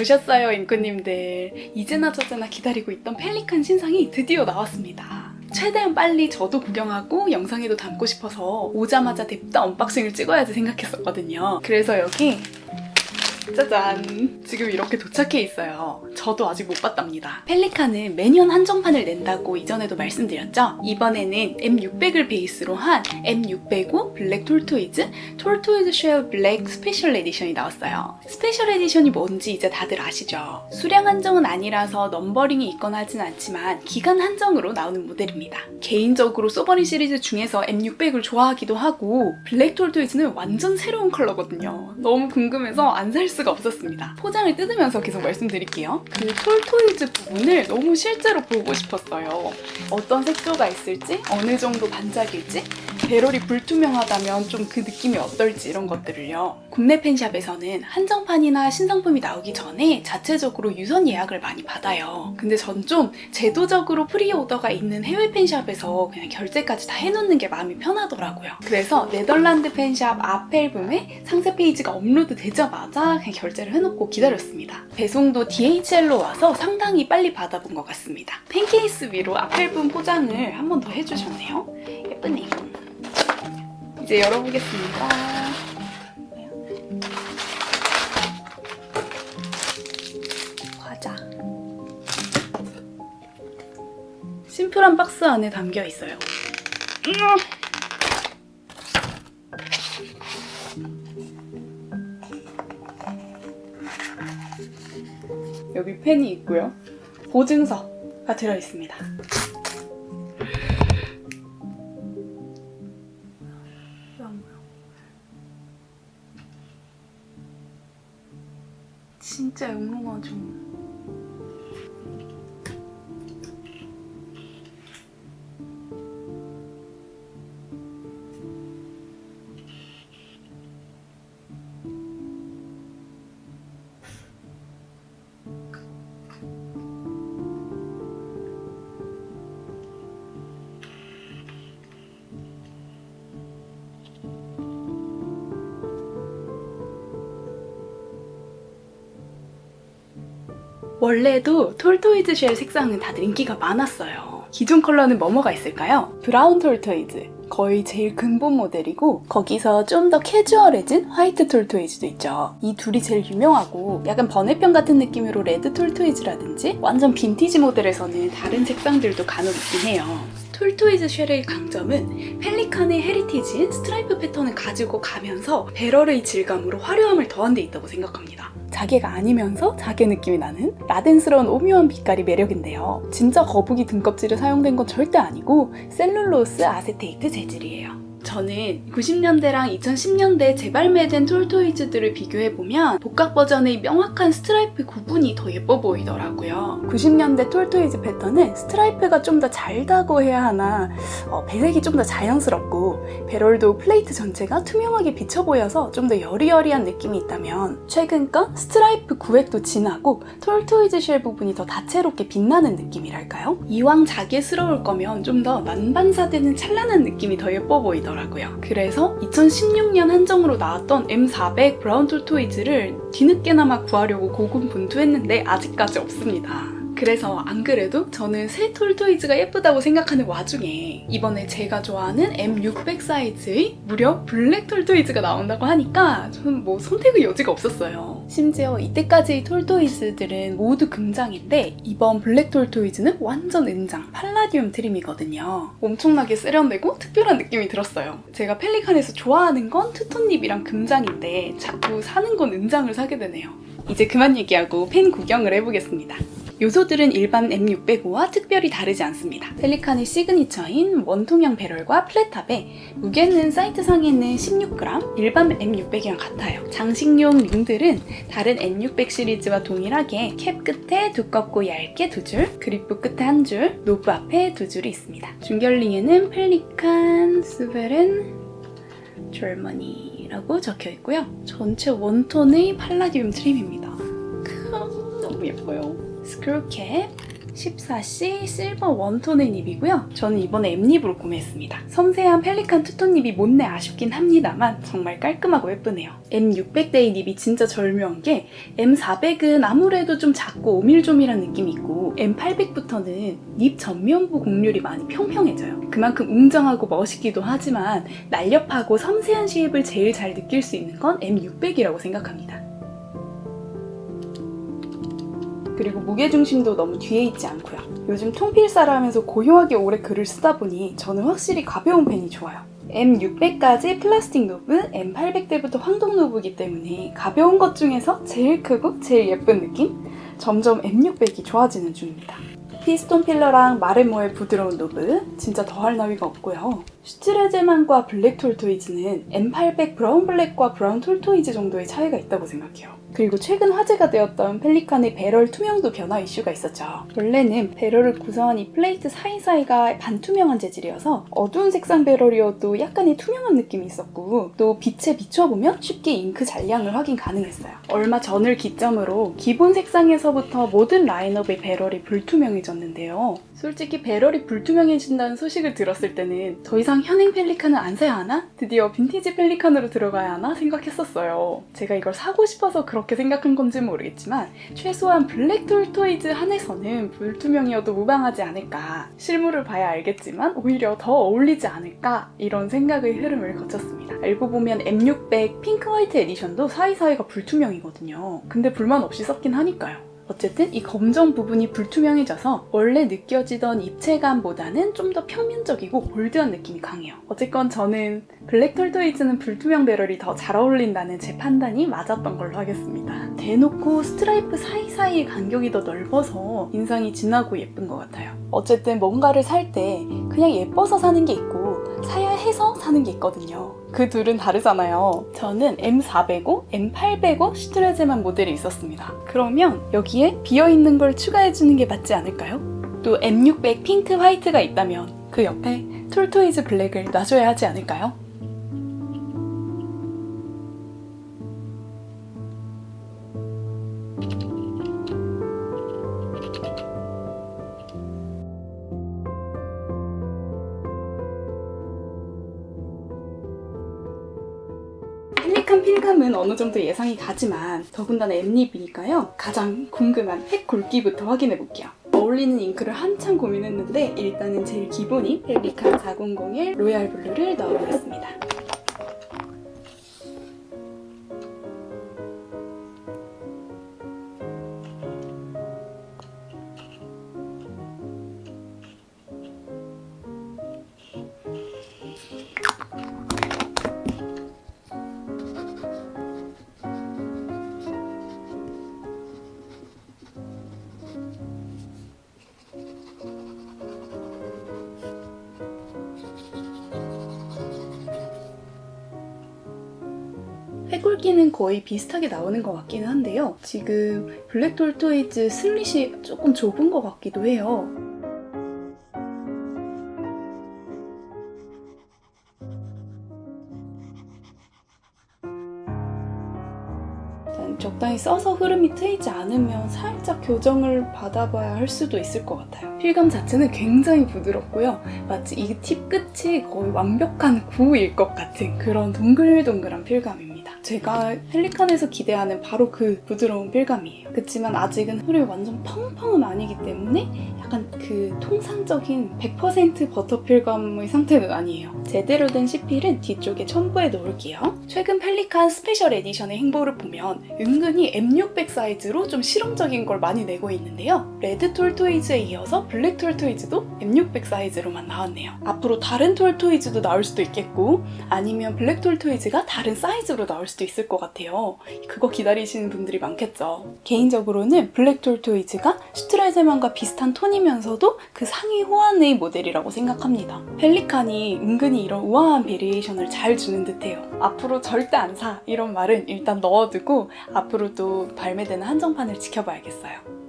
오셨어요, 인구님들. 이제나 저제나 기다리고 있던 펠리칸 신상이 드디어 나왔습니다. 최대한 빨리 저도 구경하고 영상에도 담고 싶어서 오자마자 냅다 언박싱을 찍어야지 생각했었거든요. 그래서 여기 짜잔! 지금 이렇게 도착해 있어요. 저도 아직 못 봤답니다. 펠리칸은 매년 한정판을 낸다고 이전에도 말씀드렸죠? 이번에는 M600을 베이스로 한 M605 블랙 톨토이즈, 톨토이즈 쉘 블랙 스페셜 에디션이 나왔어요. 스페셜 에디션이 뭔지 이제 다들 아시죠? 수량 한정은 아니라서 넘버링이 있거나 하진 않지만 기간 한정으로 나오는 모델입니다. 개인적으로 소버린 시리즈 중에서 M600을 좋아하기도 하고 블랙 톨토이즈는 완전 새로운 컬러거든요. 너무 궁금해서 안 살 수가 없었습니다. 포장을 뜯으면서 계속 말씀드릴게요. 그 톨토이즈 부분을 너무 실제로 보고 싶었어요. 어떤 색조가 있을지, 어느 정도 반짝일지, 배럴이 불투명하다면 좀 그 느낌이 어떨지 이런 것들을요. 국내 펜샵에서는 한정판이나 신상품이 나오기 전에 자체적으로 유선 예약을 많이 받아요. 근데 전 좀 제도적으로 프리오더가 있는 해외 펜샵에서 그냥 결제까지 다 해놓는 게 마음이 편하더라고요. 그래서 네덜란드 펜샵 앞 앨범에 상세 페이지가 업로드 되자마자 그냥 결제를 해놓고 기다렸습니다. 배송도 DHL로 와서 상당히 빨리 받아본 것 같습니다. 펜케이스 위로 앞 앨범 포장을 한 번 더 해주셨네요. 예쁘네요. 이제 열어보겠습니다. 과자. 심플한 박스 안에 담겨 있어요. 음! 여기 펜이 있고요. 보증서가 들어 있습니다. 진짜 영롱하죠. 원래도 톨토이즈 쉘 색상은 다들 인기가 많았어요. 기존 컬러는 뭐뭐가 있을까요? 브라운 톨토이즈. 거의 제일 근본 모델이고 거기서 좀 더 캐주얼해진 화이트 톨토이즈도 있죠. 이 둘이 제일 유명하고 약간 번외편 같은 느낌으로 레드 톨토이즈라든지 완전 빈티지 모델에서는 다른 색상들도 간혹 있긴 해요. 톨토이즈 쉘의 강점은 펠리칸의 헤리티지인 스트라이프 패턴을 가지고 가면서 배럴의 질감으로 화려함을 더한 데 있다고 생각합니다. 자개가 아니면서 자개 느낌이 나는 라덴스러운 오묘한 빛깔이 매력인데요. 진짜 거북이 등껍질이 사용된 건 절대 아니고 셀룰로스 아세테이트 재질이에요. 저는 90년대랑 2010년대 재발매된 톨토이즈들을 비교해보면 복각 버전의 명확한 스트라이프 구분이 더 예뻐 보이더라고요. 90년대 톨토이즈 패턴은 스트라이프가 좀 더 잘다고 해야 하나 어, 배색이 좀 더 자연스럽고 배럴도 플레이트 전체가 투명하게 비쳐 보여서 좀 더 여리여리한 느낌이 있다면 최근 건 스트라이프 구획도 진하고 톨토이즈 쉘 부분이 더 다채롭게 빛나는 느낌이랄까요? 이왕 자개스러울 거면 좀 더 만반사되는 찬란한 느낌이 더 예뻐 보이더라고요. 그래서 2016년 한정으로 나왔던 M400 브라운 톨 토이즈를 뒤늦게나마 구하려고 고군분투했는데 아직까지 없습니다. 그래서 안 그래도 저는 새 톨토이즈가 예쁘다고 생각하는 와중에 이번에 제가 좋아하는 M600 사이즈의 무려 블랙 톨토이즈가 나온다고 하니까 저는 뭐 선택의 여지가 없었어요. 심지어 이때까지의 톨토이즈들은 모두 금장인데 이번 블랙 톨토이즈는 완전 은장 팔라디움 트림이거든요. 엄청나게 세련되고 특별한 느낌이 들었어요. 제가 펠리칸에서 좋아하는 건 투톤립이랑 금장인데 자꾸 사는 건 은장을 사게 되네요. 이제 그만 얘기하고 펜 구경을 해보겠습니다. 요소들은 일반 M605와 특별히 다르지 않습니다. 펠리칸의 시그니처인 원통형 배럴과 플랫탑에 무게는 사이트 상에는 16g, 일반 M600이랑 같아요. 장식용 링들은 다른 M600 시리즈와 동일하게 캡 끝에 두껍고 얇게 두 줄, 그립부 끝에 한 줄, 노브 앞에 두 줄이 있습니다. 중결링에는 펠리칸, 스베른, 절머니라고 적혀 있고요. 전체 원톤의 팔라디움 트림입니다. 크, 너무 예뻐요. 스크류 캡, 14C 실버 원톤의 립이고요. 저는 이번에 엠립으로 구매했습니다. 섬세한 펠리칸 투톤 립이 못내 아쉽긴 합니다만 정말 깔끔하고 예쁘네요. M600대의 립이 진짜 절묘한 게 M400은 아무래도 좀 작고 오밀조밀한 느낌이 있고 M800부터는 립 전면부 곡률이 많이 평평해져요. 그만큼 웅장하고 멋있기도 하지만 날렵하고 섬세한 쉐입을 제일 잘 느낄 수 있는 건 M600이라고 생각합니다. 그리고 무게중심도 너무 뒤에 있지 않고요. 요즘 통필사를 하면서 고요하게 오래 글을 쓰다 보니 저는 확실히 가벼운 펜이 좋아요. M600까지 플라스틱 노브, M800대부터 황동 노브이기 때문에 가벼운 것 중에서 제일 크고 제일 예쁜 느낌? 점점 M600이 좋아지는 중입니다. 피스톤 필러랑 마레모의 부드러운 노브, 진짜 더할 나위가 없고요. 슈트레제만과 블랙 톨토이즈는 M800 브라운 블랙과 브라운 톨토이즈 정도의 차이가 있다고 생각해요. 그리고 최근 화제가 되었던 펠리칸의 배럴 투명도 변화 이슈가 있었죠. 원래는 배럴을 구성한 이 플레이트 사이사이가 반투명한 재질이어서 어두운 색상 배럴이어도 약간의 투명한 느낌이 있었고 또 빛에 비춰보면 쉽게 잉크 잔량을 확인 가능했어요. 얼마 전을 기점으로 기본 색상에서부터 모든 라인업의 배럴이 불투명해졌는데요. 솔직히 배럴이 불투명해진다는 소식을 들었을 때는 더 이상 현행 펠리칸을 안 사야 하나? 드디어 빈티지 펠리칸으로 들어가야 하나? 생각했었어요. 제가 이걸 사고 싶어서 그렇게 생각한 건지 는 모르겠지만 최소한 블랙 톨토이즈 한에서는 불투명이어도 무방하지 않을까. 실물을 봐야 알겠지만 오히려 더 어울리지 않을까. 이런 생각의 흐름을 거쳤습니다. 알고 보면 M600 핑크 화이트 에디션도 사이사이가 불투명이거든요. 근데 불만 없이 썼긴 하니까요. 어쨌든 이 검정 부분이 불투명해져서 원래 느껴지던 입체감보다는 좀 더 평면적이고 볼드한 느낌이 강해요. 어쨌건 저는 블랙 톨토이즈는 불투명 배럴이 더 잘 어울린다는 제 판단이 맞았던 걸로 하겠습니다. 대놓고 스트라이프 사이사이의 간격이 더 넓어서 인상이 진하고 예쁜 것 같아요. 어쨌든 뭔가를 살 때 그냥 예뻐서 사는 게 있고 해서 사는 게 있거든요. 그 둘은 다르잖아요. 저는 M405, M805 슈트레제만 모델이 있었습니다. 그러면 여기에 비어있는 걸 추가해주는 게 맞지 않을까요? 또 M600 핑크 화이트가 있다면 그 옆에 톨토이즈 블랙을 놔줘야 하지 않을까요? 필감은 어느 정도 예상이 가지만 더군다나 엠립이니까요. 가장 궁금한 팩 굵기부터 확인해 볼게요. 어울리는 잉크를 한참 고민했는데 일단은 제일 기본인 펠리칸 4001 로얄 블루를 넣어보겠습니다. 팩굵기는 거의 비슷하게 나오는 것 같기는 한데요. 지금 블랙 톨토이즈 슬릿이 조금 좁은 것 같기도 해요. 적당히 써서 흐름이 트이지 않으면 살짝 교정을 받아봐야 할 수도 있을 것 같아요. 필감 자체는 굉장히 부드럽고요. 마치 이 팁 끝이 거의 완벽한 구일 것 같은 그런 동글동글한 필감입니다. 제가 펠리칸에서 기대하는 바로 그 부드러운 필감이에요. 그렇지만 아직은 흐름이 완전 펑펑은 아니기 때문에 약간 그 통상적인 100% 버터 필감의 상태는 아니에요. 제대로 된 CP를 뒤쪽에 첨부해 놓을게요. 최근 펠리칸 스페셜 에디션의 행보를 보면 은근히 M600 사이즈로 좀 실험적인 걸 많이 내고 있는데요. 레드 톨토이즈에 이어서 블랙 톨토이즈도 M600 사이즈로만 나왔네요. 앞으로 다른 톨토이즈도 나올 수도 있겠고 아니면 블랙 톨토이즈가 다른 사이즈로 나올 수도 있을 것 같아요. 그거 기다리시는 분들이 많겠죠. 개인적으로는 블랙 톨토이즈가 슈트라이제만과 비슷한 톤이면서도 그 상위 호환의 모델이라고 생각합니다. 펠리칸이 은근히 이런 우아한 베리에이션을 잘 주는 듯해요. 앞으로 절대 안 사 이런 말은 일단 넣어두고 앞으로도 발매되는 한정판을 지켜봐야겠어요.